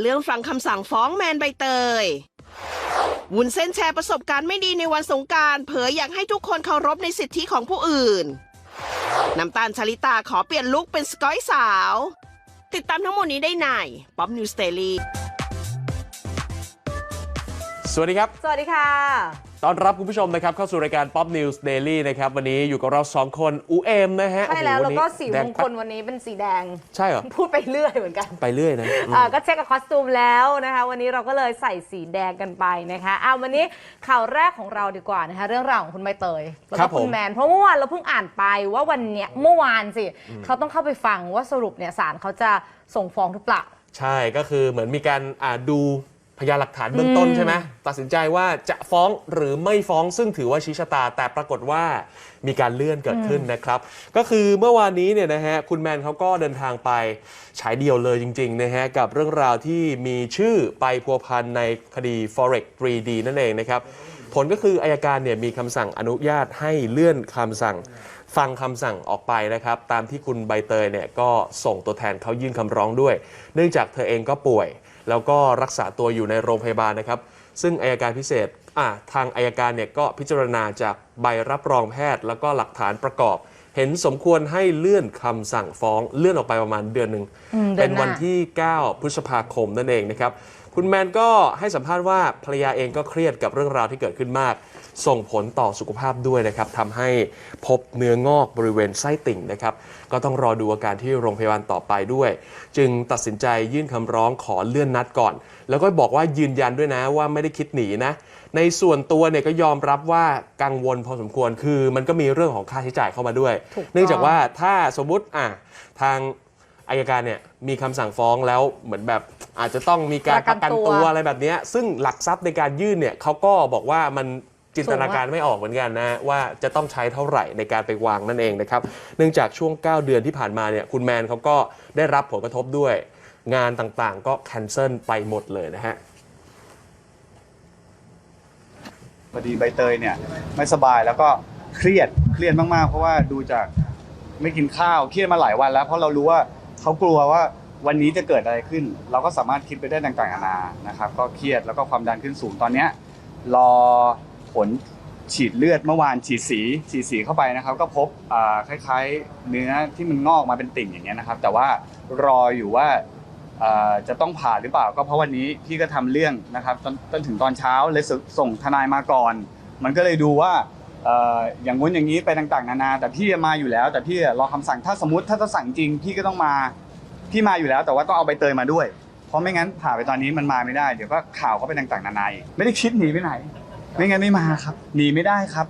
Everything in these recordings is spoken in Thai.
เรื่องฟังคำสั่งฟ้องแมนใบเตยวุ้นเส้นแชร์ประสบการณ์ไม่ดีในวันสงกรารเผยอยากให้ทุกคนเคารพในสิทธิของผู้อื่น น้ำตาลชลิตาขอเปลี่ยนลุคเป็นสกอยสาว ติดตามทั้งหมดนี้ได้ในป๊อปนิวสเตอรี่สวัสดีครับ สวัสดีค่ะ ต้อนรับคุณผู้ชมนะครับเข้าสู่รายการ Pop News Daily นะครับวันนี้อยู่กับเรา 2 คนอูเอมนะฮะใช่แล้วโอ้แล้วโหก็นนี้สีแดมงคลปั๊ดวันนี้เป็นสีแดง ใช่เหรอ พูดไปเรื่อยเหมือนกัน ไปเรื่อยนะอืมอ่าก็เช็คกับคอสตูมแล้วนะคะ วันนี้เราก็เลยใส่สีแดงกันไปนะคะเอาวันนี้ข่าวแรกของเราดีกว่านะคะเรื่องราวของคุณใบเตยแล้วครัก็บผมคุณแมนเพราะเมื่อวานเราเพิ่งอ่านไปว่าวันเนี้ยเมื่อวานสิเขาต้องเข้าไปฟังว่าสรุปเนี่ยศาลเขาจะส่งฟ้องหรือเปล่าใช่ก็คือเหมือนมีการอ่าดู พยานหลักฐานเบื้องต้นใช่ไหมตัดสินใจว่าจะฟ้องหรือไม่ฟ้องซึ่งถือว่าชี้ชะตา แต่ปรากฏว่ามีการเลื่อนเกิดขึ้นนะครับ ก็คือเมื่อวานนี้เนี่ยนะฮะคุณแมนเขาก็เดินทางไปฉายเดียวเลยจริงๆนะฮะกับเรื่องราวที่มีชื่อไปพัวพันในคดี forex 3D นั่นเองนะครับผลก็คืออายการเนี่ยมีคำสั่งอนุญาตให้เลื่อนคำสั่งฟังคำสั่งออกไปนะครับ ตามที่คุณใบเตยเนี่ยก็ส่งตัวแทนเขายื่นคำร้องด้วย เนื่องจากเธอเองก็ป่วย แล้วก็รักษาตัวอยู่ในโรงพยาบาลนะครับ ซึ่งอายการพิเศษอะทางอายการเนี่ยก็พิจารณาจากใบรับรองแพทย์ แล้วก็หลักฐานประกอบ เห็นสมควรให้เลื่อนคำสั่งฟ้องเลื่อนออกไปประมาณเดือนหนึ่งอืมเดืเป็อนนหน้าวันที่ 9 พฤษภาคมนั่นเองนะครับ คุณแมนก็ให้สัมภาษณ์ว่าภรรยาเองก็เครียดกับเรื่องราวที่เกิดขึ้นมาก ส่งผลต่อสุขภาพด้วยนะครับทำให้พบเนื้องอกบริเวณไส้ติ่งนะครับ ก็ต้องรอดูอาการที่โรงพยาบาลต่อไปด้วย จึงตัดสินใจยื่นคำร้องขอเลื่อนนัดก่อน แล้วก็บอกว่ายืนยันด้วยนะว่าไม่ได้คิดหนีนะ ในส่วนตัวเนี่ยก็ยอมรับว่ากังวลพอสมควรคือ มันก็มีเรื่องของค่าใช้จ่ายเข้ามาด้วยถูกต้องเนื่องจากว่าถ้าสมมุติอะทางอายการเนี่ยมีคำสั่งฟ้องแล้วเหมือนแบบอาจจะต้องมีการปประระกักันนตัวตัวอะไรแบบเนี้ยซึ่งหลักทรัพย์ในการยื่นเนี่ยเขาก็บอกว่ามัน จินตนาการไม่ออกเหมือนกันนะ ว่าจะต้องใช้เท่าไหร่ในการไปวางนั่นเองนะครับ เนื่องจากช่วง 9 เดือนที่ผ่านมาเนี่ยคุณแมนเขาก็ได้รับผลกระทบด้วย งานต่างๆ ก็แคนเซิลไปหมดเลยนะฮะพอดีใบเตยเนี่ยไม่สบายแล้วก็เครียดเครียดมากๆ เพราะว่าดูจากไม่กินข้าวเครียดมาหลายวันแล้ว เพราะเรารู้ว่าเขากลัวว่าวันนี้จะเกิดอะไรขึ้น เราก็สามารถคิดไปได้ต่างๆนานานะครับ ก็เครียดแล้วก็ความดันขึ้นสูงตอนเนี้ยรอ ผลฉีดเลือดเมื่อวานฉีดสีฉีดสีเข้าไปนะครับ ก็พบคล้ายๆ เนื้อที่มันงอกมาเป็นติ่งอย่างเงี้ยนะครับ แต่ว่ารออยู่ว่าจะต้องผ่าหรือเปล่า ก็เพราะวันนี้พี่ก็ทำเรื่องนะครับจนถึงตอนเช้าเลยส่งทนายมาก่อน มันก็เลยดูว่าอย่างงู้นอย่างนี้ไปต่างๆ นานา แต่พี่มาอยู่แล้ว แต่พี่รอคำสั่งถ้าสมมติถ้าจะสั่งจริง พี่ก็ต้องมาพี่มาอยู่แล้วแต่ว่าต้องเอาใบเตยมาด้วย เพราะไม่งั้นผ่าไปตอนนี้มันมาไม่ได้เดี๋ยวก็ข่าวก็ไปต่างๆ นานาอีกไม่ได้คิดหนีไปไหน ไม่งั้นไม่มาครับ หนีไม่ได้ครับ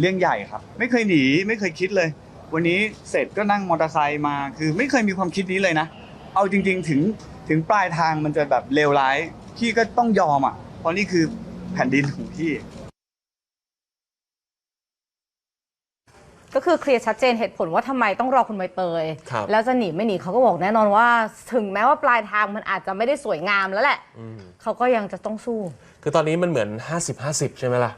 เรื่องใหญ่ครับ ไม่เคยหนีไม่เคยคิดเลย วันนี้เสร็จก็นั่งมอเตอร์ไซค์มา คือไม่เคยมีความคิดนี้เลยนะ เอาจริง ๆ ถึงถึงปลายทางมันจะแบบเลวร้ายพี่ก็ต้องยอมอะ เพราะนี่คือแผ่นดินของพี่ ก็คือเคลียร์ชัดเจนเหตุผลว่าทำไมต้องรอคุณใบเตยครับ แล้วจะหนีไม่หนีเขาก็บอกแน่นอนว่า ถึงแม้ว่าปลายทางมันอาจจะไม่ได้สวยงามแล้วแหละเขาก็ยังจะต้องสู้ คือตอนนี้มันเหมือน 50-50 ใช่ไหมล่ะ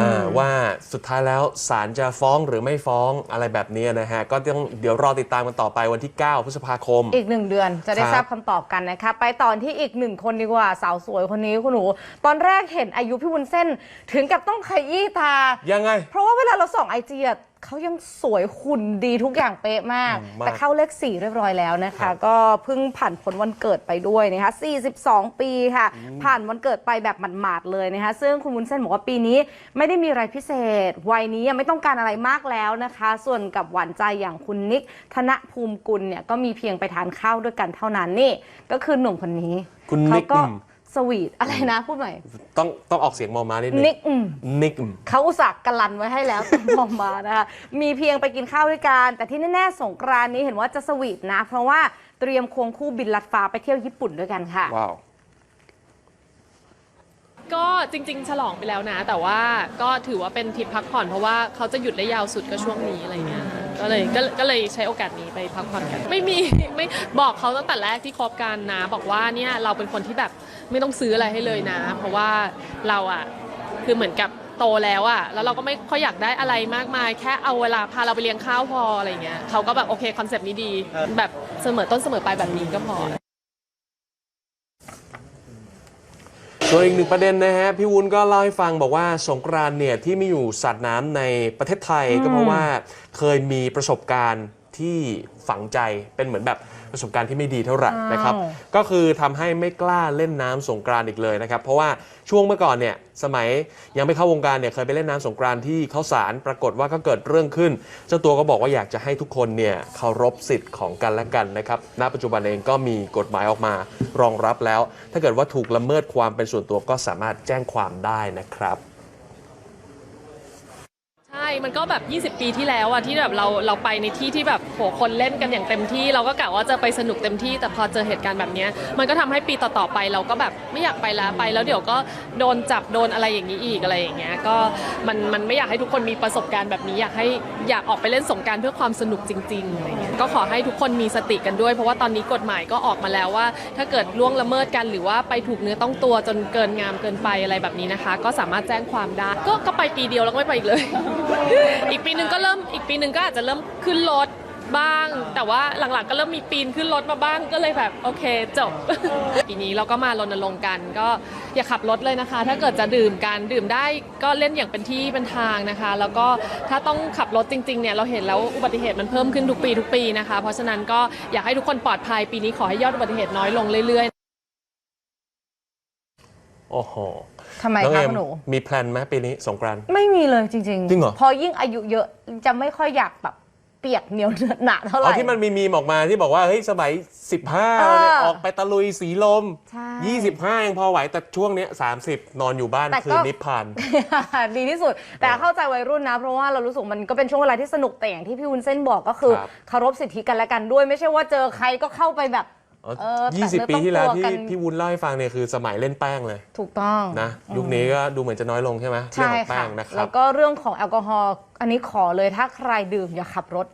อ่าว่าสุดท้ายแล้วศาลจะฟ้องหรือไม่ฟ้องอะไรแบบนี้นะฮะ ก็ต้องเดี๋ยวรอติดตามกันต่อไปวันที่ 9 พฤษภาคม อีกหนึ่งเดือนจะได้ครับทราบคำตอบกันนะคะ ไปตอนที่อีกหนึ่งคนดีกว่าสาวสวยคนนี้คุณหนู ตอนแรกเห็นอายุพี่วุ้นเส้น ถึงกับต้องขยี้ตา ยังไง เพราะว่าเวลาเราส่องไอจีอะ เขายังสวยหุ่นดีทุกอย่างเป๊ะมาก อืมมาก แต่เข้าเลขสี่เรียบร้อยแล้วนะครัคะบก็เพิ่งผ่านพ้นวันเกิดไปด้วยนะคะ 42 ปีค่ะ ผ่านวันเกิดไปแบบหมาดๆเลยนะคะ ซึ่งคุณวุ้นเส้นบอกว่าปีนี้ไม่ได้มีอะไรพิเศษ วัยนี้ยังไม่ต้องการอะไรมากแล้วนะคะ ส่วนกับหวานใจอย่างคุณนิกธนภูมิกุลเนี่ยก็มีเพียงไปทานข้าวด้วยกันเท่านั้นนี่ ก็คือหนุ่มคนนี้คุณนิเขากก็อืม สวีทอะไรนะพูดใหม่ต้องต้องออกเสียงมอมานิดนึงนิกอืมนิกอืมเขาอุตส่าห์กันลันไว้ให้แล้ว มองมานะคะมีเพียงไปกินข้าวด้วยกันแต่ที่แน่ๆสงกรานต์นี้เห็นว่าจะสวีทนะ เพราะว่าเตรียมควงคู่บินลัดฟ้าไปเที่ยวญี่ปุ่นด้วยกันค่ะ ว้าว ก็จริง ๆ ฉลองไปแล้วนะ แต่ว่าก็ถือว่าเป็นทริปพักผ่อนเพราะว่าเขาจะหยุดได้ยาวสุดก็ช่วงนี้อะไรเงี้ย ก็เลยก็ก็เลยใช้โอกาสนี้ไปพักผ่อนกัน ไม่มีไม่บอกเขาตั้งแต่แรกที่คบกันนะ บอกว่าเนี่ยเราเป็นคนที่แบบไม่ต้องซื้ออะไรให้เลยนะ เพราะว่าเราอะคือเหมือนกับโตแล้วอะแล้วเราก็ไม่ค่อยอยากได้อะไรมากมาย แค่เอาเวลาพาเราไปเลี้ยงข้าวพออะไรเงี้ยเขาก็แบบโอเคคอนเซปต์นี้ดี แบบเสมอต้นเสมอปลายแบบนี้ก็พอ ส่วนอีกหนึ่งประเด็นนะฮะ พี่วุ้นก็เล่าให้ฟังบอกว่าสงกรานต์เนี่ยที่ไม่อยู่สัตว์น้ำในประเทศไทย ก็เพราะว่าเคยมีประสบการณ์ที่ ฝังใจเป็นเหมือนแบบประสบการณ์ที่ไม่ดีเท่าไหร่นะครับอ้าวก็คือทำให้ไม่กล้าเล่นน้ำสงกรานต์อีกเลยนะครับ เพราะว่าช่วงเมื่อก่อนเนี่ยสมัยยังไม่เข้าวงการเนี่ยเคยไปเล่นน้ำสงกรานต์ที่เข้าสารปรากฏว่าก็เกิดเรื่องขึ้น เจ้าตัวก็บอกว่าอยากจะให้ทุกคนเนี่ยเคารพสิทธิ์ของกันและกันนะครับณปัจจุบันเองก็มีกฎหมายออกมารองรับแล้ว ถ้าเกิดว่าถูกละเมิดความเป็นส่วนตัวก็สามารถแจ้งความได้นะครับ ใช่ มันก็แบบ 20 ปีที่แล้วอะที่แบบเราเราไปในที่ที่แบบโหคนเล่นกันอย่างเต็มที่ เราก็กะว่าจะไปสนุกเต็มที่ แต่พอเจอเหตุการณ์แบบเนี้ยมันก็ทำให้ปีต่อๆไปเราก็แบบไม่อยากไปแล้วไป แล้วเดี๋ยวก็โดนจับโดนอะไรอย่างนี้อีกอะไรอย่างเงี้ยก็มันมันไม่อยากให้ทุกคนมีประสบการณ์แบบนี้อยากให้อยากออกไปเล่นสงกรารเพื่อความสนุกจริงๆอะไรเงี้ยก็ขอให้ทุกคนมีสติกันด้วย เพราะว่าตอนนี้กฎหมายก็ออกมาแล้วว่า ถ้าเกิดล่วงละเมิดกันหรือว่าไปถูกเนื้อต้องตัวจนเกินงามเกินไปอะไรแบบนี้นะคะ ก็สามารถแจ้งความได้ก็ก็ไปปีเดียวแล้วก็ไม่ไปอีกเลยอีกปีหนึ่งก็เริ่มอีกปีหนึ่งก็อาจจะเริ่มขึ้นรถบ้าง แต่ว่าหลังๆก็เริ่มมีปีนขึ้นรถมาบ้างก็เลยแบบโอเคจบ ปีนี้เราก็มารณรงค์กันก็อย่าขับรถเลยนะคะ ถ้าเกิดจะดื่มกันดื่มได้ก็เล่นอย่างเป็นที่เป็นทางนะคะ แล้วก็ถ้าต้องขับรถจริงๆเนี่ยเราเห็นแล้วอุบัติเหตุมันเพิ่มขึ้นทุกปีทุกปีนะคะ เพราะฉะนั้นก็อยากให้ทุกคนปลอดภัยปีนี้ขอให้ยอดอุบัติเหตุน้อยลงเรื่อยๆ โอ้โหทำไมน้องคะเอ็มคุณหนู มีแพลนไหมปีนี้สงกรานต์ ไม่มีเลยจริงจริงเหรอ พอยิ่งอายุเยอะจะไม่ค่อยอยากแบบเปียกเหนียวหนะเท่าไหอ๋อร่ ที่มันมีมีมออกมาที่บอกว่าเฮ้ยสมัย 15เออเนี่ยออกไปตะลุยสีลม ใช่25 ยังพอไหว แต่ช่วงเนี้ย30 นอนอยู่บ้านแต่คืก็อนิพพาน ดีที่สุด แต่เข้าใจวัยรุ่นนะ เพราะว่าเรารู้สึกมันก็เป็นช่วงเวลาที่สนุกแต่อย่างที่พี่วุ้นเส้นบอกก็คือครับเคารพสิทธิกันและกันด้วย ไม่ใช่ว่าเจอใครก็เข้าไปแบบ อ๋อเออยี่สิบแต่ปีที่แล้วเนื้อต้องที่ตัวกัน พี่วุ้นเล่าให้ฟังเนี่ยคือสมัยเล่นแป้งเลยถูกต้อง นะยุคนี้ก็ดูเหมือนจะน้อยลงใช่ไหมเรื่องใช่ของแป้ค่ะ งนะครัแล้บ วก็เรื่องของแอลกอฮอล์อันนี้ขอเลยถ้าใครดื่มอย่าขับรถ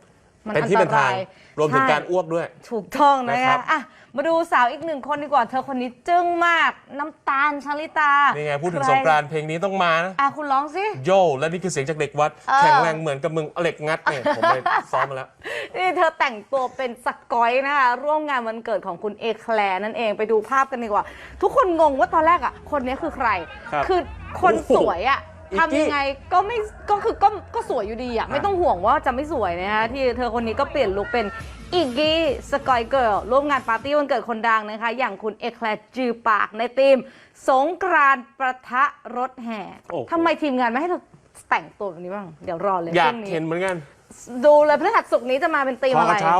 มันเป็นอันที่ตเป็นทารางยรวมถึงใช่การอ้วกด้วย ถูกต้องนะนะครัคะบ อะมาดูสาวอีกหนึ่งคนดีกว่า เธอคนนี้จึ้งมากน้ำตาลชลิตานี่ไงพูดถึงใคสงกรานต์เพลงนี้ต้องมานะ อะคุณร้องสิ โยและนี่คือเสียงจากเด็กวัด เออ แข็งแรงเหมือนกับมึงเอาเหล็กงัดเนี่ยผมไปซ้อมมาแล้ว นี่เธอแต่งตัวเป็นสกอยนะคะ ร่วมงานวันเกิดของคุณเอแคลร์นั่นเองไปดูภาพกันดีกว่า ทุกคนงงว่าตอนแรกอะ คนนี้คือใครครับคือคนโอ้โหสวยอะอีกกี้ ทำยังไงก็ไม่ก็คือก็ก็สวยอยู่ดีอะไม่ต้องห่วงว่าจะไม่สวยนะคะที่เธอคนนี้ก็เปลี่ยนลุคเป็นอีกกี้สกอยเกิร์ลร่วมงานปาร์ตี้วันเกิดคนดังนะคะ อย่างคุณเอแคลร์จือปากในทีม สงกรานต์ประทะรถแห่โอ้โห ทำไมทีมงานไม่ให้เธอแต่งตัวแบบนี้บ้าง เดี๋ยวรอเลยอยากช่วงนี้ เห็นเหมือนกัน ดูเลยพฤหัสสุกร์นี้จะมาเป็นตีมขออะกไรระเช้า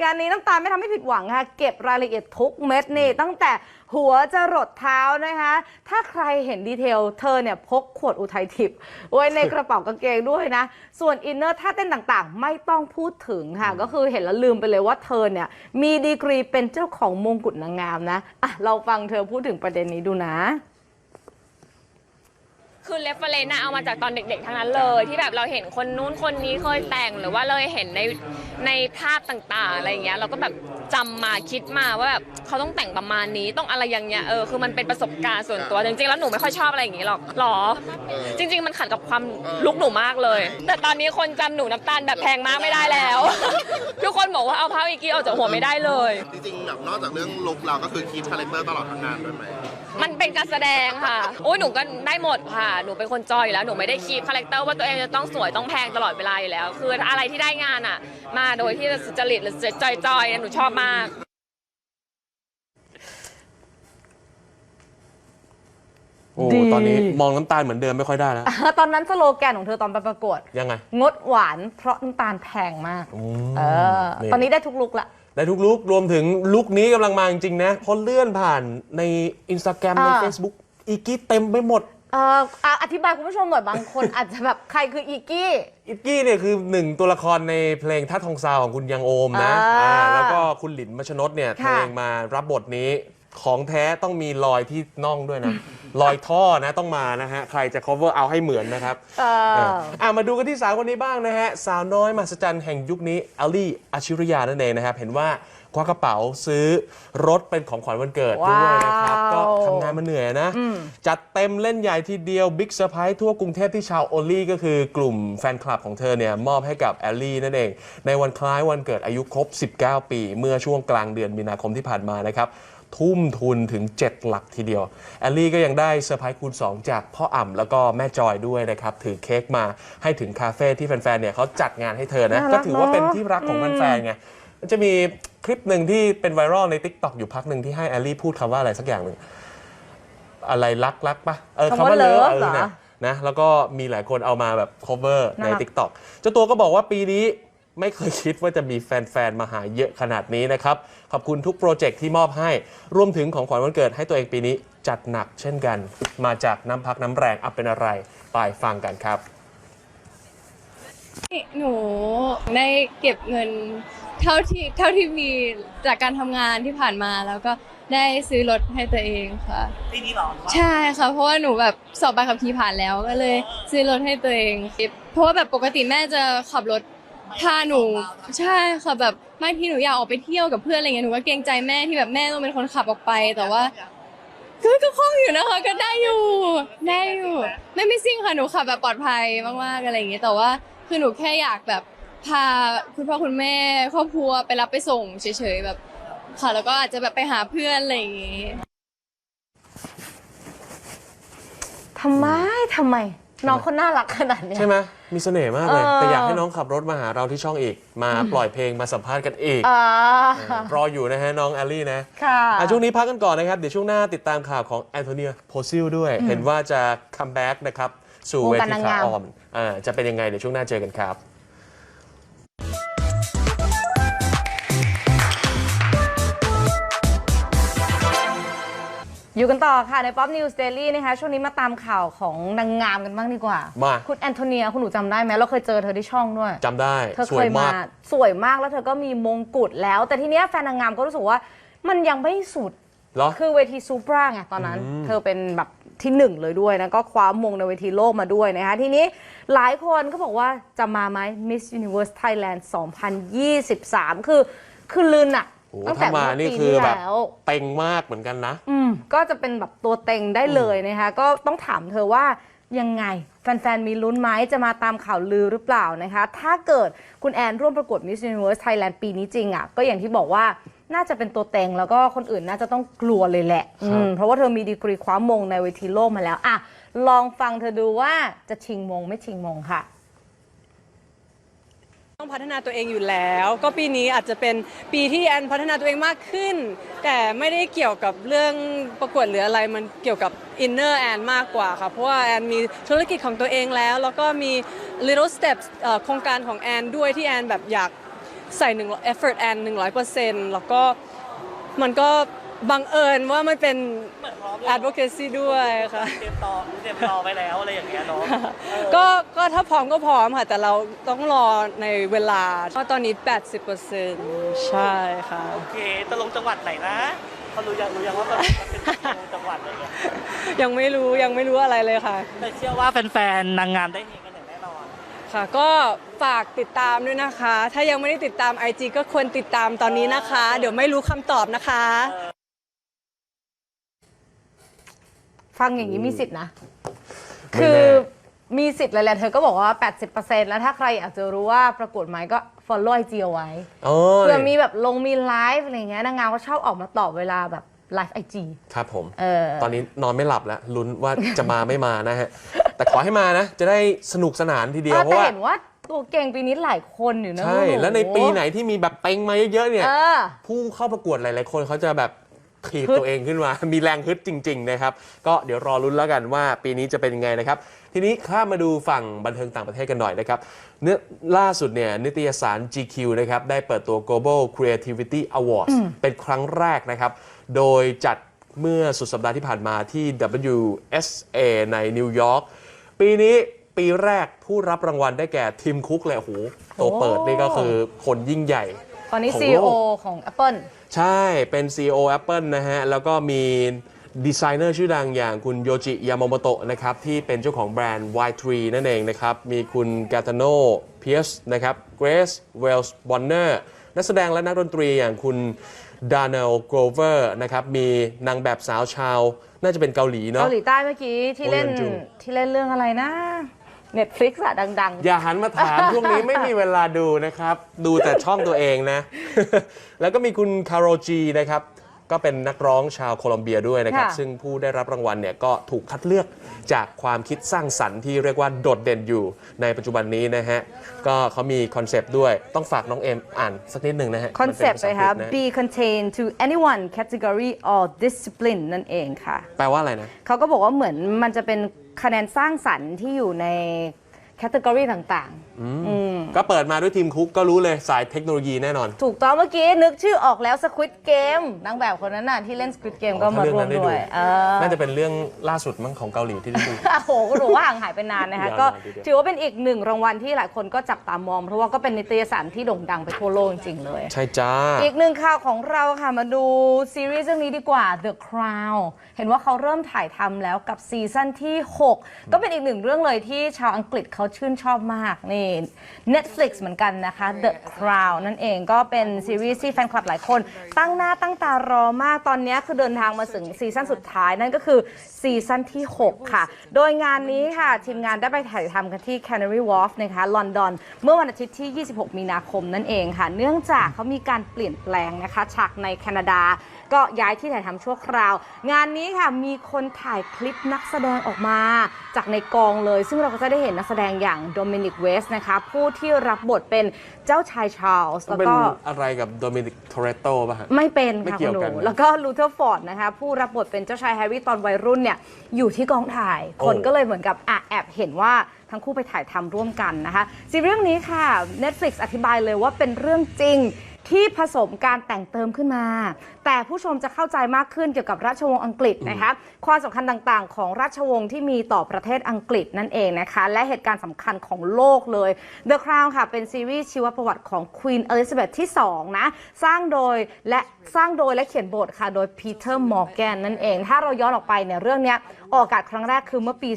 การนี้น้ำตาลไม่ทำให้ผิดหวังค่ะ เก็บรายละเอียดทุกเม็ดนี่ ตั้งแต่หัวจะรดเท้านะคะ ถ้าใครเห็นดีเทล เธอเนี่ยพกขวดอุทัยทิพย์ไว้ในกระเป๋ากางเกงด้วยนะ ส่วนอินเนอร์ท่าเต้นต่างๆ ไม่ต้องพูดถึงค่ะ ก็คือเห็นแล้วลืมไปเลยว่าเธอเนี่ย มีดีกรีเป็นเจ้าของมงกุฎนางงามนะอะเราฟังเธอพูดถึงประเด็นนี้ดูนะ คือเรฟเฟรนซ์เอามาจากตอนเด็กๆทั้งนั้นเลย ที่แบบเราเห็นคนนู้นคนนี้เคยแต่งหรือว่าเราเห็นในในภาพต่างๆอะไรอย่างเงี้ยเราก็แบบจำมาคิดมาว่าแบบเขาต้องแต่งประมาณนี้ต้องอะไรอย่างเงี้ยเออคือมันเป็นประสบการณ์ส่วนตัวจริงๆแล้วหนูไม่ค่อยชอบอะไรอย่างงี้หรอกหรอ จริง ๆ มันขัดกับความลุกหนูมากเลย แต่ตอนนี้คนจำหนูน้ำตาลแบบแพงมากไม่ได้แล้ว ทุกคนบอกว่าเอาภาพอีกกี้ออกจากหัวไม่ได้เลย จริงๆแบบนอกจากเรื่องลุกเราก็คือคีปคาแรคเตอร์ตลอดทั้งงานด้วยไหม มันเป็นการแสดงค่ะโอ้ยหนูก็ได้หมดค่ะ หนูเป็นคนจอยอยู่แล้ว หนูไม่ได้คีบคาแรคเตอร์ว่าตัวเองจะต้องสวยต้องแพงตลอดเวลาอยู่แล้ว คืออะไรที่ได้งานอะ มาโดยที่จะสุจริตหรือจอยจอยๆเนี่ยหนูชอบมาก โอ้ดี ตอนนี้มองน้ำตาลเหมือนเดิมไม่ค่อยได้แล้วตอนนั้นสโลแกนของเธอตอนไปประกวด ยังไง งดหวานเพราะน้ำตาลแพงมากอืมเออ นี่ ตอนนี้ได้ทุกลุกละ ได้ทุกลุกรวมถึงลุกนี้กำลังมาจริงๆนะเพราะเลื่อนผ่านในอินสตาแกรมใน อ่า Facebook อีกี้เต็มไปหมด เอ่ออะอธิบายคุณผู้ชมหน่อยบางคน อาจจะแบบใครคืออีกี้อีกี้เนี่ยคือหนึ่งตัวละครในเพลงท่าทองซาวของคุณยังโอมนะอ่าอ่าแล้วก็คุณหลินมัชนดเนี่ยเธอค่ะเองมารับบทนี้ ของแท้ต้องมีรอยที่น่องด้วยนะ รอยท่อนะต้องมานะฮะ ใครจะ cover เอาให้เหมือนนะครับเอเออออะมาดูกันที่สาวคนนี้บ้างนะฮะ สาวน้อยมหัศจรรย์แห่งยุคนี้อลี่อาชิริยานั่นเองนะครับ เห็นว่าคว้ากระเป๋าซื้อรถเป็นของขวัญวันเกิดด้วยนะครับว้าวก็ทำงานมาเหนื่อยนะ จัดเต็มเล่นใหญ่ทีเดียวบิ๊กเซอร์ไพรส์ทั่วกรุงเทพที่ชาวโอลี่ก็คือกลุ่มแฟนคลับของเธอเนี่ยมอบให้กับแอลลี่นั่นเอง ในวันคล้ายวันเกิดอายุครบ 19 ปี เมื่อช่วงกลางเดือนมีนาคมที่ผ่านมานะครับ ทุ่มทุนถึง 7 หลักทีเดียว แอลลี่ก็ยังได้เซอร์ไพรส์คูณ 2 จากพ่ออ่ำแล้วก็แม่จอยด้วยนะครับ ถือเค้กมาให้ถึงคาเฟ่ที่แฟนๆเนี่ยเขาจัดงานให้เธอนะ น่ารักก็ถือว่าเป็นเนอะที่รักของแฟนๆไงมันจะมีคลิปหนึ่งที่เป็นไวรัลใน t ิ k t o k อยู่พักหนึ่งที่ให้แอลลี่พูดคำว่าอะไรสักอย่างหนึ่งอะไรรักรักปะเออคำว่าคำว่าเลิฟ love เอเหรออเนี่ย นะแล้วก็มีหลายคนเอามาแบบ cover ใน น่ารัก t ิ k t o k เจ้าตัวก็บอกว่าปีนี้ ไม่เคยคิดว่าจะมีแฟน ๆ มาหาเยอะขนาดนี้นะครับ ขอบคุณทุกโปรเจกต์ที่มอบให้รวมถึงของขวัญวันเกิดให้ตัวเองปีนี้จัดหนักเช่นกัน มาจากน้ำพักน้ำแรงอัพเป็นอะไร ไปฟังกันครับ หนูได้เก็บเงินเท่าที่เท่าที่มีจากการทำงานที่ผ่านมาแล้วก็ได้ซื้อรถให้ตัวเองค่ะ ปีนี้หรอใช่ค่ะ เพราะว่าหนูแบบสอบใบขับขี่ผ่านแล้วก็เลยซื้อรถให้ตัวเอง เพราะว่าแบบปกติแม่จะขับรถ พาหนูใช่ค่ะแบบบางทีหนูอยากออกไปเที่ยวกับเพื่อนอะไรเงี้ยหนูก็เกรงใจแม่ที่แบบแม่ต้องเป็นคนขับออกไปแต่ว่าก็ก็คล่องอยู่นะคะก็ได้อยู่ได้อยู่ไม่ไม่ซิ่งค่ะหนูขับแบบปลอดภัยมากๆอะไรอย่างเงี้ยแต่ว่าคือหนูแค่อยากแบบพาคุณพ่อคุณแม่ครอบครัวไปรับไปส่งเฉยๆแบบค่ะแล้วก็อาจจะแบบไปหาเพื่อนอะไรอย่างงี้ทำไมทำไม น้องคนน่ารักขนาดเนี้ย ใช่ไหมมีเสน่ห์มากเลย เออ แต่อยากให้น้องขับรถมาหาเราที่ช่องอีก มาปล่อยเพลงมาสัมภาษณ์กันอีกอ่ารออยู่นะฮะน้องแอลลี่นะ ค่ะ อะช่วงนี้พักกันก่อนนะครับ เดี๋ยวช่วงหน้าติดตามข่าวของแอนโทเนียโพซิลด้วย เห็นว่าจะคัมแบ็กนะครับ สู่วงเวการทีนางามขางออมอ่าจะเป็นยังไงเดี๋ยวช่วงหน้าเจอกันครับ อยู่กันต่อค่ะใน Pop News Daily นะคะช่วงนี้มาตามข่าวของนางงามกันบ้างดีกว่า มา คุณแอนโทเนียคุณหนูจำได้ไหมเราเคยเจอเธอที่ช่องด้วยจำได้เธอสเควยยมามาก สวยมากแล้วเธอก็มีมงกุฎแล้ว แต่ทีเนี้ยแฟนนางงามก็รู้สึกว่ามันยังไม่สุด เหรอ คือเวทีซูเปอร์ไงตอนนั้น อืม เธอเป็นแบบที่หนึ่งเลยด้วยนะ ก็คว้ามงในเวทีโลกมาด้วยนะคะ ทีนี้หลายคนก็บอกว่าจะมาไหม Miss Universe Thailand 2023 คือ คือลืนอะ โอ้ตั้งถ้าแต่มาเมื่อนี่ปีคือที่แบบแล้ว เต็งมากเหมือนกันนะ อืมก็จะเป็นแบบตัวเต็งได้เลยนะคะ ก็ต้องถามเธอว่ายังไง แฟนๆ มีลุ้นไหมจะมาตามข่าวลือหรือเปล่านะคะ ถ้าเกิดคุณแอนร่วมประกวด Miss Universe Thailand ปีนี้จริงอะ ก็อย่างที่บอกว่าน่าจะเป็นตัวเต็ง แล้วก็คนอื่นน่าจะต้องกลัวเลยแหละอืมเพราะว่าเธอมีดีกรีคว้ามงในเวทีโลกมาแล้วอะลองฟังเธอดูว่าจะชิงมงไม่ชิงมงค่ะ ต้องพัฒนาตัวเองอยู่แล้ว ก็ปีนี้อาจจะเป็นปีที่แอนพัฒนาตัวเองมากขึ้น แต่ไม่ได้เกี่ยวกับเรื่องประกวดหรืออะไรมันเกี่ยวกับอินเนอร์แอนมากกว่าค่ะ เพราะว่าแอนมีธุรกิจของตัวเองแล้ว แล้วก็มี little steps เอ่อโครงการของแอนด้วยที่แอนแบบอยากใส่หนึ่ง effort แอนหนึ่งร้อยเปอร์เซ็นต์แล้วก็มันก็ บังเอิญว่ามันเป็น advocacy ด้วยค่ะ เตรียมต่อเตรียมรอไว้แล้วอะไรอย่างเงี้ยเนาะก็ก็ถ้าพร้อมก็พร้อมค่ะ แต่เราต้องรอในเวลาเพราะตอนนี้ 80%ใช่ค่ะ โอเคตกลงจังหวัดไหนนะเขารู้ยังรู้ยังว่ามันเป็นจังหวัดอะไรเงี้ยยังไม่รู้ยังไม่รู้อะไรเลยค่ะ แต่เชื่อว่าแฟนๆนางงามได้เห็นกันอย่างแน่นอน ค่ะ ก็ฝากติดตามด้วยนะคะ ถ้ายังไม่ได้ติดตาม IG ก็ควรติดตามตอนนี้นะคะ เดี๋ยวไม่รู้คำตอบนะคะ ฟังอย่างนี้มีสิทธินะ ไม่คือแน่มีสิทธิ์เลยแหละเธอก็บอกว่า 80%แล้วถ้าใครอยากจะรู้ว่าประกวดไหมก็ follow IG เอาไว้โอ้เผื่ยอมีแบบลงมีไลฟ์อะไรเงี้ยนางงามก็ชอบออกมาตอบเวลาแบบไลฟ์ไอจีครับผม เออ ตอนนี้นอนไม่หลับแล้วลุ้นว่าจะมาไม่มานะฮะ แต่ขอให้มานะ จะได้สนุกสนานทีเดียว เพแต่ราะว่า เห็นว่าตัวเก่งปีนี้หลายคนอยู่นะใช่โอ้โแล้วในปีไหนที่มีแบบเต็งมาเยอะๆเนี่ย เออ ผู้เข้าประกวดหลาย ๆ คนเขาจะแบบ ขีบฮึดตัวเองขึ้นมา มีแรงฮึดจริง ๆ นะครับ ก็เดี๋ยวรอลุ้นแล้วกันว่าปีนี้จะเป็นยังไงนะครับ ทีนี้ข้ามมาดูฝั่งบันเทิงต่างประเทศกันหน่อยนะครับเนื้อล่าสุดเนี่ยนิตยสาร GQ นะครับได้เปิดตัว Global Creativity Awards เป็นครั้งแรกนะครับ โดยจัดเมื่อสุดสัปดาห์ที่ผ่านมาที่ WSA ในนิวยอร์กปีนี้ปีแรกผู้รับรางวัลได้แก่ทีมคุกเลยโอ้โหตัวเปิดนี่ก็คือคนยิ่งใหญ่ ตอนนี้ ของ CEO โลกของ Apple ใช่ เป็น CEO Apple นะฮะ แล้วก็มีดีไซเนอร์ชื่อดังอย่างคุณโยจิ ยามาโมโตะนะครับ ที่เป็นเจ้าของแบรนด์ Y3 นั่นเองนะครับ มีคุณกาตาโนเพียสนะครับเกรซเวลส์บอนเนอร์นักแสดงและนักดนตรีอย่างคุณดาน e l โกรเวอร์นะครับ มีนางแบบสาวชาว น่าจะเป็นเกาหลีเนาะ เกาหลีใต้เมื่อกี้ที่เล่นโอ้ยอนจุที่เล่นเรื่องอะไรนะ Netflix อะดัง อย่าหันมาถาม ช่วงนี้ไม่มีเวลาดูนะครับ ดูแต่ช่องตัวเองนะ แล้วก็มีคุณคาร์โรจีนะครับ ก็เป็นนักร้องชาวโคลอมเบียด้วยนะครับ ค่ะ ซึ่งผู้ได้รับรางวัลเนี่ยก็ถูกคัดเลือกจากความคิดสร้างสรรค์ที่เรียกว่าโดดเด่นอยู่ในปัจจุบันนี้นะฮะ ก็เขามีคอนเซปต์ด้วยต้องฝากน้องเอ็มอ่านสักนิดหนึ่งนะฮะคอนเซปต์มัเลยนค่ะป็นภาษาอังกฤษนะ be contained to anyone category or discipline นั่นเองค่ะ แปลว่าอะไรนะ เขาก็บอกว่าเหมือนมันจะเป็น คะแนนสร้างสรรค์ที่อยู่ใน ตตากรีต่างๆอืมก็เปิดมาด้วยทีมคุกก็รู้เลยสายเทคโนโลยีแน่นอน ถูกต้องเมื่อกี้นึกชื่อออกแล้ว Squid Game นางแบบคนนั้นน่ะที่เล่น Squid Game ก็อ๋อมาถ้าเรื่องร่วนั้มนได้ด้วยดูเออน่าจะเป็นเรื่องล่าสุดมั้งของเกาหลีที่ได้ดู โอ้โหก็รู้ว่าห่างหายไปนานนะคะ ยาวนานก็ทีเดียว ถือว่าเป็นอีกหนึ่งรางวัลที่หลายคนก็จับตามอง เพราะว่าก็เป็นนิตยสารที่โด่งดังไปทั่วโลกจริงๆเลย ใช่จ้า อีกหนึ่งข่าวของเราค่ะ มาดูซีรีส์เรื่องนี้ดีกว่า The Crown เห็นว่าเขาเริ่มถ่ายทำแล้วกับซีซั่นที่ 6 ก็เป็นอีกหนึ่งเรื่องเลยที่ชาวอังกฤษเขาชื่นชอบมากนี่ Netflix เหมือนกันนะคะ The Crown นั่นเองก็เป็นซีรีส์ที่แฟนคลับหลายคน ตั้งหน้าตั้งตารอมากตอนนี้คือเดินทางมาถึงซีซั่นสุดท้ายนั่นก็คือซีซั่นที่ 6 ค่ะ โดยงานนี้ค่ะ ทีมงานได้ไปถ่ายทำกันที่ Canary Wharf นะคะลอนดอน เมื่อวันอาทิตย์ที่ 26 มีนาคมนั่นเองค่ะ เนื่องจากเขามีการเปลี่ยนแปลงนะคะฉากในแคนาดา ก็ย้ายที่ถ่ายทำชั่วคราว งานนี้ค่ะมีคนถ่ายคลิปนักแสดงออกมาจากในกองเลย ซึ่งเราก็จะได้เห็นนักแสดงอย่างโดมินิกเวสนะคะ ผู้ที่รับบทเป็นเจ้าชายชาร์ลส์แล้วเป็นก็อะไรกับโดมินิกโทเรโตป่ะฮะ ไม่เป็นไม่ค่ะเกี่คุยวณหกันนูนะแล้วก็ลูเทอร์ฟอร์ดนะคะ ผู้รับบทเป็นเจ้าชายแฮร์รี่ตอนวัยรุ่นเนี่ยอยู่ที่กองถ่าย โอ้ คนก็เลยเหมือนกับอะแอบเห็นว่าทั้งคู่ไปถ่ายทำร่วมกันนะคะซีรีส์เรื่องนี้ค่ะ Netflix อธิบายเลยว่าเป็นเรื่องจริง ที่ผสมการแต่งเติมขึ้นมา แต่ผู้ชมจะเข้าใจมากขึ้นเกี่ยวกับราชวงศ์อังกฤษนะคะความสำคัญต่างๆ ของราชวงศ์ที่มีต่อประเทศอังกฤษนั่นเองนะคะ และเหตุการณ์สำคัญของโลกเลย The Crown ค่ะ เป็นซีรีส์ชีวประวัติของ Queen Elizabeth ที่ 2 นะ สร้างโดยและสร้างโดยและเขียนบทค่ะ โดย Peter Morgan นั่นเอง ถ้าเราย้อนออกไปเนี่ยเรื่องเนี้ยออกอากาศครั้งแรกคือเมื่อปี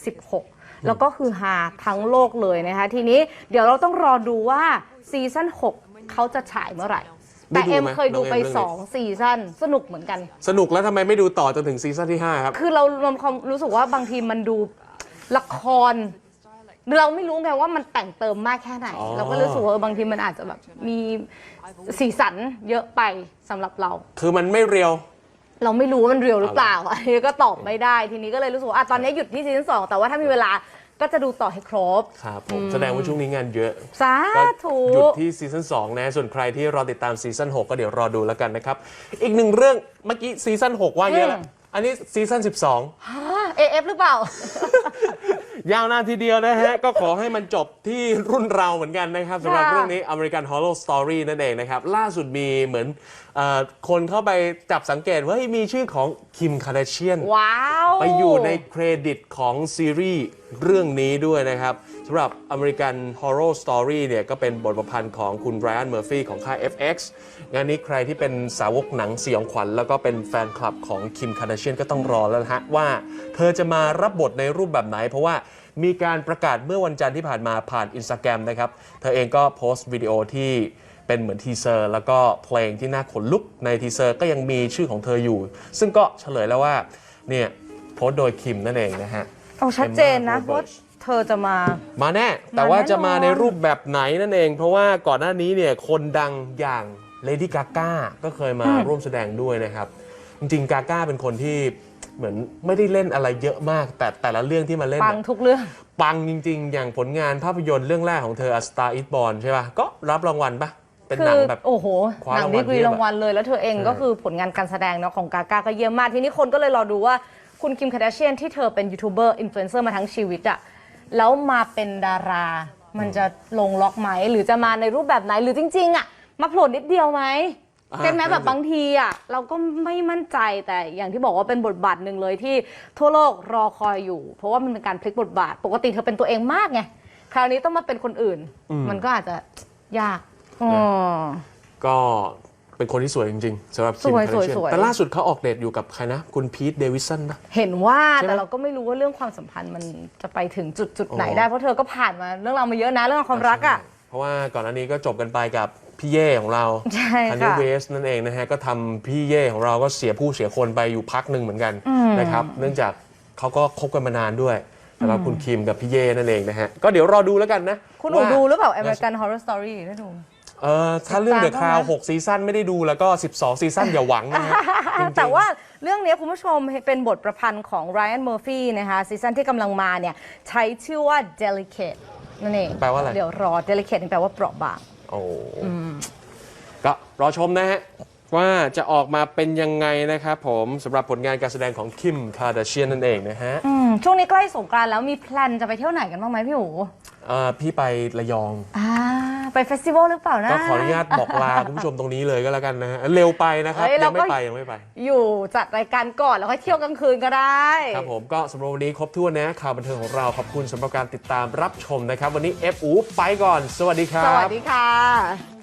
2016แล้วก็คือฮาทั้งโลกเลยนะคะ ทีนี้เดี๋ยวเราต้องรอดูว่าซีซั่น6 เขาจะฉายเมื่อไหร่ ได้แต่ดูเอ็มไหมเคยดูน้องเอ็มไปเรื่องนี้2ซีซั่นสนุกเหมือนกัน สนุกแล้วทำไมไม่ดูต่อจนถึงซีซั่นที่ 5 ครับ คือเรารวมความรู้สึกว่าบางทีมันดูละคร เราไม่รู้ไงว่ามันแต่งเติมมากแค่ไหน อ๋อ เราก็รู้สึกว่าเออบางทีมันอาจจะแบบมีสีสันเยอะไปสำหรับเรา คือมันไม่เรียว เราไม่รู้ว่ามันเรียวหรือเปล่า อันนี้ก็ตอบไม่ได้ ทีนี้ก็เลยรู้สึกว่าอะตอนนี้หยุดที่ซีซั่นสองแต่ว่าถ้ามีเวลา ก็จะดูต่อให้ครบ ครับผมแสดงว่าช่วงนี้งานเยอะสาก็ธุหยุดที่ซีซั่น2นะ ส่วนใครที่รอติดตามซีซั่น6ก็เดี๋ยวรอดูแล้วกันนะครับ อีกหนึ่งเรื่องเมื่อกี้ซีซั่น6ว่าเยอะแล้วอันนี้ซีซั่น12 เอฟหรือเปล่า ยาวนานทีเดียวนะฮะ ก็ขอให้มันจบที่รุ่นเราเหมือนกันนะครับสำหรับค่ะ เรื่องนี้ American Horror Story นั่นเองนะครับ ล่าสุดมีเหมือนเออคนเข้าไปจับสังเกตว่าเฮ้ยมีชื่อของคิมคา r ดเชียน ว้าวไปอยู่ในเครดิตของซีรีส์เรื่องนี้ด้วยนะครับสำหรับ American Horror Story เนี่ยก็เป็นบทประพันธ์ของคุณ Ryan Murphy ของค่าย FX งานนี้ใครที่เป็นสาวกหนังสยองขวัญ แล้วก็เป็นแฟนคลับของคิมคา r ดเชียนก็ต้องรอแล้วนะฮะ ว่าเธอจะมารับบทในรูปแบบไหน เพราะว่ามีการประกาศเมื่อวันจันทร์ที่ผ่านมาผ่าน Instagram นะครับ เธอเองก็โพสต์วิดีโอที่เป็นเหมือนทีเซอร์ แล้วก็เพลงที่น่าขนลุกในทีเซอร์ก็ยังมีชื่อของเธออยู่ ซึ่งก็เฉลยแล้วว่าเนี่ยโพสต์โดยคิมนั่นเองนะฮะเอาชัดเจนนะ Emma ว่า Roberts เธอจะมา มาแน่ แต่ว่าจะมาในแน่นอนรูปแบบไหนนั่นเอง เพราะว่าก่อนหน้านี้เนี่ยคนดังอย่าง เลดี้กาก้าก็เคยมาร่วมแสดงด้วยนะครับ จริงๆกาก้าเป็นคนที่เหมือนไม่ได้เล่นอะไรเยอะมาก แต่แต่ละเรื่องที่มาเล่นปังน่ะทุกเรื่อง ปังจริง ๆ อย่างผลงานภาพยนตร์เรื่องแรกของเธอ A Star Is Born ใช่ป่ะก็รับรางวัลปะเป็นคืหนังแบบโอ้โหคว้าหนังรางวัดีลกรีเพียบอะรางวัลเลย แล้วเธอเองใช่ก็คือผลงานการแสดงเนาะของกากาก็เยี่ยมมาก ทีนี้คนก็เลยรอดูว่าคุณคิมคา r ดเชียนที่เธอเป็นยูทูบเบอร์อินฟลูเอนเซอร์มาทั้งชีวิตอะแล้วมาเป็นดารา มันจะลงล็อกไหมหรือจะมาในรูปแบบไหนหรือจริง ๆอะ มาโผล่นิดเดียวไหมอ่าเป็นไหมนั่นแบบสิบางทีอะเราก็ไม่มั่นใจแต่อย่างที่บอกว่าเป็นบทบาทหนึ่งเลยที่ทั่วโลกรอคอยอยู่ เพราะว่ามันเป็นการพลิกบทบาท ปกติเธอเป็นตัวเองมากไงคราวนี้ต้องมาเป็นคนอื่นมันก็อาจจะยากอ๋อ ก็เป็นคนที่สวยจริงๆสำหรับสวยคิมสวย Kardashian สวย แต่ล่าสุดเขาออกเดทอยู่กับใครนะ คุณพีทเดวิสันปะ เห็นว่าใช่ไหมแต่เราก็ไม่รู้ว่าเรื่องความสัมพันธ์มันจะไปถึงจุดจุดไหนอ๋อได้เพราะเธอก็ผ่านมาเรื่องราวมาเยอะนะเรื่องความรักอะ ใช่เพราะว่าก่อนหน้านี้ก็จบกันไปกับ พี่เย่ของเราใช่คันค่ะเวสนั่นเองนะฮะ ก็ทำพี่เย่ของเราก็เสียผู้เสียคนไปอยู่พักหนึ่งเหมือนกันนะครับ เนื่องจากเขาก็คบกันมานานด้วยสำหรับคุณคิมกับพี่เย่นั่นเองนะฮะ ก็เดี๋ยวรอดูแล้วกันนะคุณหนูว่า ดูหรือเปล่า American Horror Story ได้ดู เออถ้าเรื่องเดอะคราวติดตามบ้างนะ6ซีซั่นไม่ได้ดูแล้วก็ 12 ซีซั่นอย่าหวังนะฮะจริงๆ แต่ว่าเรื่องนี้คุณผู้ชมเป็นบทประพันธ์ของ Ryan Murphy นะคะซีซั่นที่กำลังมาเนี่ย ใช้ชื่อว่า delicate นั่นเองแปลว่าอะไร เดี๋ยวรอ delicate นี่แปลว่าเปราะบาง โอ้ก็รอชมนะฮะ ว่าจะออกมาเป็นยังไงนะครับผมสำหรับผลงานการแสดงของคิมคาร์ดาเชียนนั่นเองนะฮะอืมช่วงนี้ใกล้สงกรานต์แล้วมีแพลนจะไปเที่ยวไหนกันบ้างไหมพี่หูเอ่อพี่ไประยอง อ่า ไปเฟสติวัลหรือเปล่านะ ก็ขออนุญาตบอกลาคุณผู้ชมตรงนี้เลยก็แล้วกันนะฮะเร็วไปนะครับเอ้ยยัเรางก็ ไม่ไปยังไม่ไป อยู่จัดรายการก่อนแล้วค่อยเที่ยวกลางคืนก็ได้ ครับผมก็สำหรับวันนี้ครบถ้วนนะข่าวบันเทิงของเราขอบคุณสำหรับการติดตามรับชมนะครับ วันนี้เอฟอูไปก่อน สวัสดีครัสบ วัสดีค่ะ